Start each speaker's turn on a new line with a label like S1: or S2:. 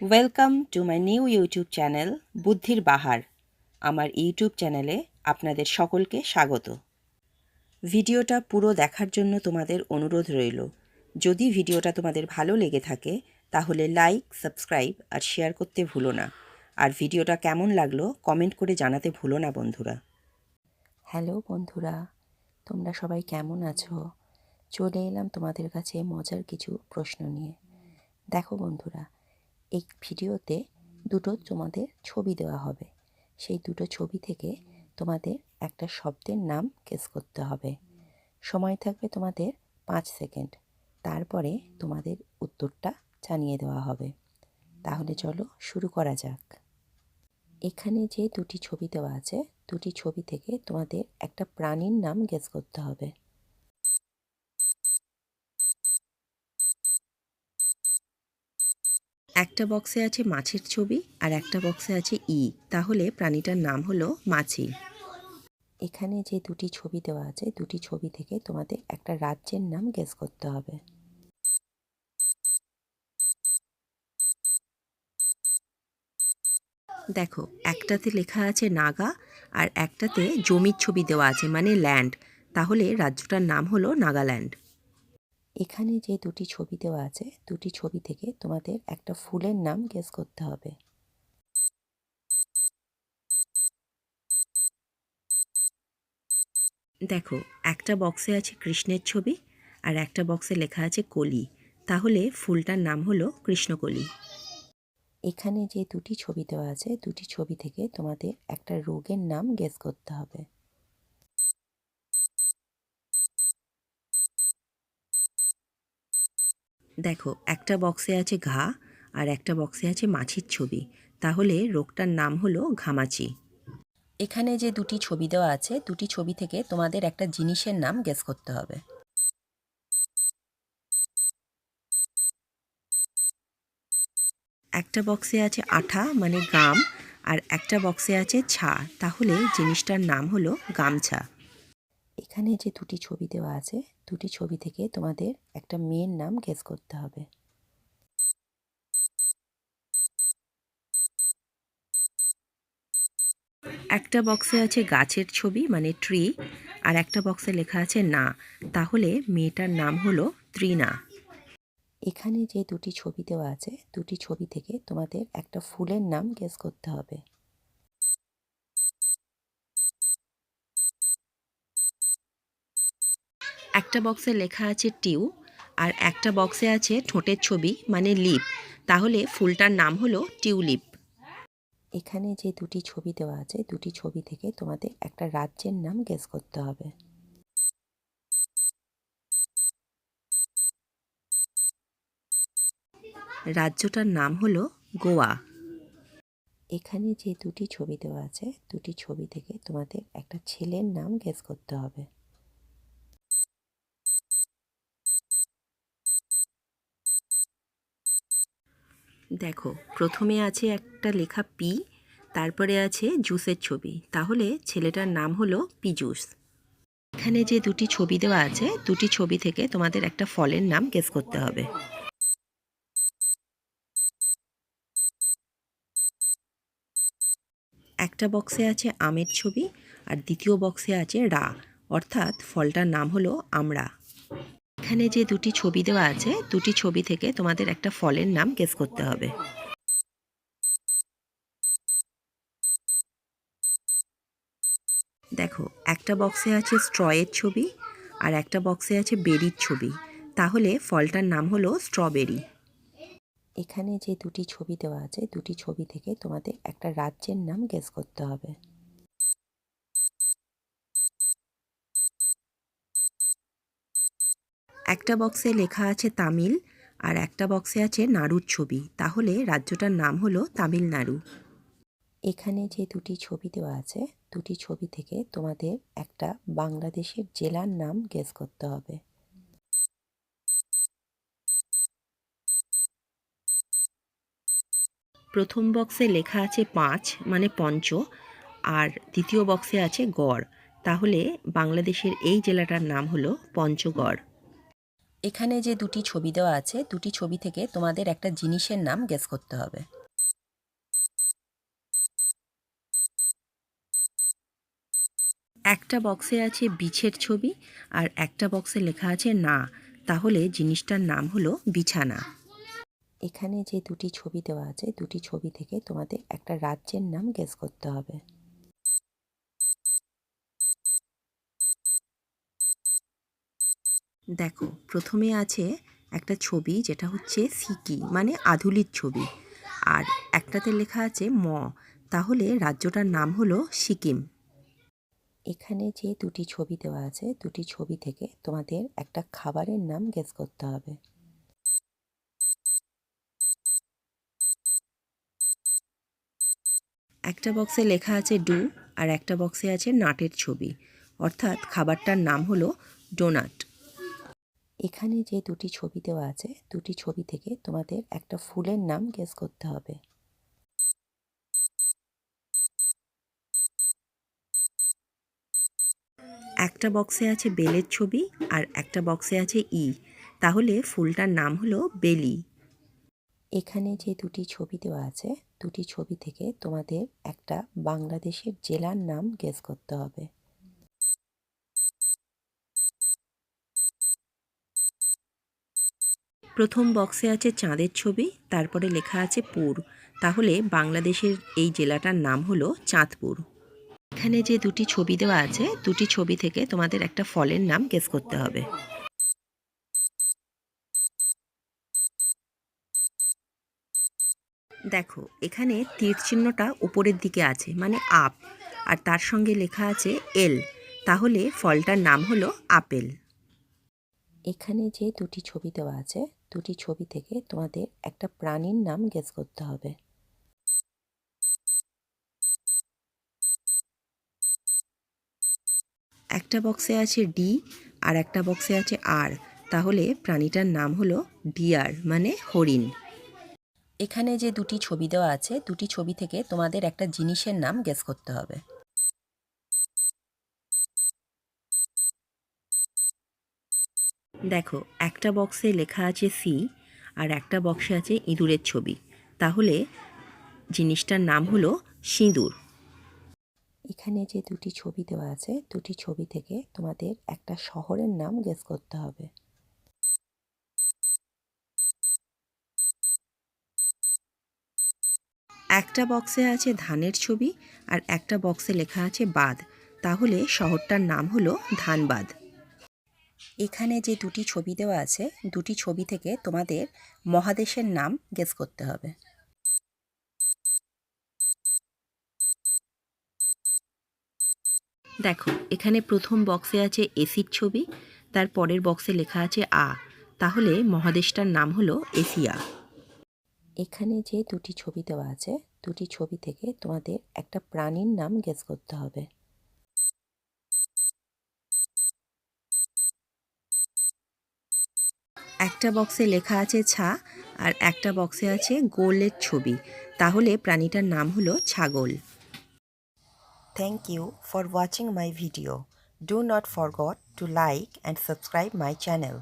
S1: Welcome to my new YouTube channel বুদ্ধির বাহার আমার ইউটিউব চ্যানেলে আপনাদের সকলকে স্বাগত। ভিডিওটা পুরো দেখার জন্য তোমাদের অনুরোধ রইল। যদি ভিডিওটা তোমাদের ভালো লেগে থাকে, তাহলে লাইক সাবস্ক্রাইব আর শেয়ার করতে ভুলো না। আর ভিডিওটা কেমন লাগল কমেন্ট করে জানাতে ভুলো না, বন্ধুরা। হ্যালো বন্ধুরা। তোমরা সবাই কেমন আছো? চলে এলাম তোমাদের কাছে মজার কিছু প্রশ্ন নিয়ে। দেখো, বন্ধুরা এই ভিডিওতে দুটো তোমাদের ছবি দেওয়া হবে। সেই দুটো ছবি থেকে তোমাদের একটা শব্দের নাম গেস করতে হবে। সময় থাকবে তোমাদের পাঁচ সেকেন্ড তারপরে তোমাদের উত্তরটা জানিয়ে দেওয়া হবে। তাহলে চলো শুরু করা যাক। এখানে যে দুটি ছবি দেওয়া আছে, দুটি ছবি থেকে তোমাদের একটা প্রাণীর নাম গেস করতে হবে। একটা বক্সে আছে মাছের ছবি আর একটা বক্সে আছে ই। তাহলে প্রাণীটার নাম হলো মাছি। এখানে যে দুটি ছবি দেওয়া আছে, দুটি ছবি থেকে তোমাদের একটা রাজ্যের নাম গেস করতে হবে। দেখো, একটাতে লেখা আছে নাগা আর একটাতে জমির ছবি দেওয়া আছে মানে ল্যান্ড তাহলে রাজ্যটার নাম হলো নাগাল্যান্ড। এখানে যে দুটি ছবি দেওয়া আছে, দুটি ছবি থেকে তোমাদের একটা ফুলের নাম গেস করতে হবে। দেখো, একটা বক্সে আছে কৃষ্ণের ছবি আর একটা বক্সে লেখা আছে কলি। তাহলে ফুলটার নাম হলো কৃষ্ণকলি। এখানে যে দুটি ছবি দেওয়া আছে, দুটি ছবি থেকে তোমাদের একটা রোগের নাম গেস করতে হবে। দেখো, একটা বক্সে আছে ঘা আর একটা বক্সে আছে মাছির ছবি। তাহলে রোগটার নাম হলো ঘামাচি। এখানে যে দুটি ছবি দেওয়া আছে, দুটি ছবি থেকে তোমাদের একটা জিনিসের নাম গেস করতে হবে। একটা বক্সে আছে আঠা মানে গাম, আর একটা বক্সে আছে ছা। তাহলে জিনিসটার নাম হলো গামছা। এখানে যে দুটি ছবি দেওয়া আছে, দুটি ছবি থেকে তোমাদের একটা মেয়ের নাম গেস করতে হবে। একটা বক্সে আছে গাছের ছবি মানে ট্রি আর একটা বক্সে লেখা আছে না। তাহলে মেয়েটার নাম হলো ত্রিনা। এখানে যে দুটি ছবি দেওয়া আছে, দুটি ছবি থেকে তোমাদের একটা ফুলের নাম গেস করতে হবে। একটা বক্সে লেখা আছে টিউ আর একটা বক্সে আছে ঠোঁটের ছবি মানে লিপ। তাহলে ফুলটার নাম হলো টিউলিপ। এখানে যে দুটি ছবি দেওয়া আছে দুটি ছবি থেকে তোমাদের একটা রাজ্যের নাম গেস করতে হবে। রাজ্যটার নাম হলো গোয়া। এখানে যে দুটি ছবি দেওয়া আছে দুটি ছবি থেকে তোমাদের একটা ছেলের নাম গেস করতে হবে। দেখো, প্রথমে আছে একটা লেখা পি তারপরে আছে জুসের ছবি। তাহলে ছেলেটার নাম হলো পিজুস। এখানে যে দুটি ছবি দেওয়া আছে, দুটি ছবি থেকে তোমাদের একটা ফলের নাম গেস করতে হবে। একটা বক্সে আছে আমের ছবি, আর দ্বিতীয় বক্সে আছে রা। অর্থাৎ ফলটার নাম হলো আমড়া এখানে যে দুটি ছবি দেওয়া আছে, দুটি ছবি থেকে তোমাদের একটা ফলের নাম গেস করতে হবে। দেখো, একটা বক্সে আছে স্ট্রয়ের ছবি আর একটা বক্সে আছে বেরির ছবি। তাহলে ফলটার নাম হলো স্ট্রবেরি। এখানে যে দুটি ছবি দেওয়া আছে, দুটি ছবি থেকে তোমাদের একটা রাজ্যের নাম গেস করতে হবে। একটা বক্সে লেখা আছে তামিল আর একটা বক্সে আছে নাড়ুর ছবি। তাহলে রাজ্যটার নাম হলো তামিলনাড়ু এখানে যে দুটি ছবি দেওয়া আছে, দুটি ছবি থেকে তোমাদের একটা বাংলাদেশের জেলার নাম গেস করতে হবে। প্রথম বক্সে লেখা আছে পাঁচ মানে পঞ্চ, আর দ্বিতীয় বক্সে আছে গড়। তাহলে বাংলাদেশের এই জেলাটার নাম হলো পঞ্চগড়। এখানে যে দুটি ছবি দেওয়া আছে, দুটি ছবি থেকে তোমাদের একটা জিনিসের নাম গেস করতে হবে। একটা বক্সে আছে বিছের ছবি, আর একটা বক্সে লেখা আছে না। তাহলে জিনিসটার নাম হলো বিছানা। এখানে যে দুটি ছবি দেওয়া আছে, দুটি ছবি থেকে তোমাদের একটা রাজ্যের নাম গেস করতে হবে। দেখো, প্রথমে আছে একটা ছবি যেটা হচ্ছে সিকি মানে আধুলির ছবি। আর একটাতে লেখা আছে ম, তাহলে রাজ্যটার নাম হলো সিকিম। এখানে যে দুটি ছবি দেওয়া আছে, দুটি ছবি থেকে তোমাদের একটা খাবারের নাম গেস করতে হবে। একটা বক্সে লেখা আছে ডু, আর একটা বক্সে আছে নাটের ছবি। অর্থাৎ খাবারটার নাম হলো ডোনাট। এখানে যে দুটি ছবি দেওয়া আছে, দুটি ছবি থেকে তোমাদের একটা ফুলের নাম গেস করতে হবে। একটা বক্সে আছে বেলের ছবি আর একটা বক্সে আছে ই। তাহলে ফুলটার নাম হলো বেলি। এখানে যে দুটি ছবি দেওয়া আছে, দুটি ছবি থেকে তোমাদের একটা বাংলাদেশের জেলার নাম গেস করতে হবে। প্রথম বক্সে আছে চাঁদের ছবি, তারপরে লেখা আছে পুর। তাহলে বাংলাদেশের এই জেলাটার নাম হলো চাঁদপুর। এখানে যে দুটি ছবি দেওয়া আছে, দুটি ছবি থেকে তোমাদের একটা ফলের নাম গেস করতে হবে। দেখো, এখানে তীর চিহ্নটা উপরের দিকে আছে মানে আপ। আর তার সঙ্গে লেখা আছে এল। তাহলে ফলটার নাম হলো আপেল। এখানে যে দুটি ছবি দেওয়া আছে দুটি ছবি থেকে তোমাদের একটা প্রাণীর নাম গেস করতে হবে। একটা বক্সে আছে ডি আর একটা বক্সে আছে আর তাহলে প্রাণীটার নাম হলো ডিয়ার মানে হরিণ। এখানে যে দুটি ছবি দেওয়া আছে, দুটি ছবি থেকে তোমাদের একটা জিনিসের নাম গেস করতে হবে। দেখো একটা বক্সে লেখা আছে সি আর একটা বক্সে আছে ইঁদুরের ছবি। তাহলে জিনিসটার নাম হলো সিঁদুর। এখানে যে দুটি ছবি দেওয়া আছে দুটি ছবি থেকে তোমাদের একটা শহরের নাম গেস করতে হবে। একটা বক্সে আছে ধানের ছবি আর একটা বক্সে লেখা আছে বাদ তাহলে শহরটার নাম হলো ধানবাদ এখানে যে দুটি ছবি দেওয়া আছে দুটি ছবি থেকে তোমাদের মহাদেশের নাম গেস করতে হবে। দেখো এখানে প্রথম বক্সে আছে এসির ছবি তার পরের বক্সে লেখা আছে আ তাহলে মহাদেশটার নাম হলো এশিয়া। এখানে যে দুটি ছবি দেওয়া আছে দুটি ছবি থেকে তোমাদের একটা প্রাণীর নাম গেস করতে হবে। একটা বক্সে লেখা আছে ছা আর একটা বক্সে আছে গোলের ছবি। তাহলে প্রাণীটার নাম হলো ছাগল। Thank you for watching my video do not forgot to like and subscribe my channel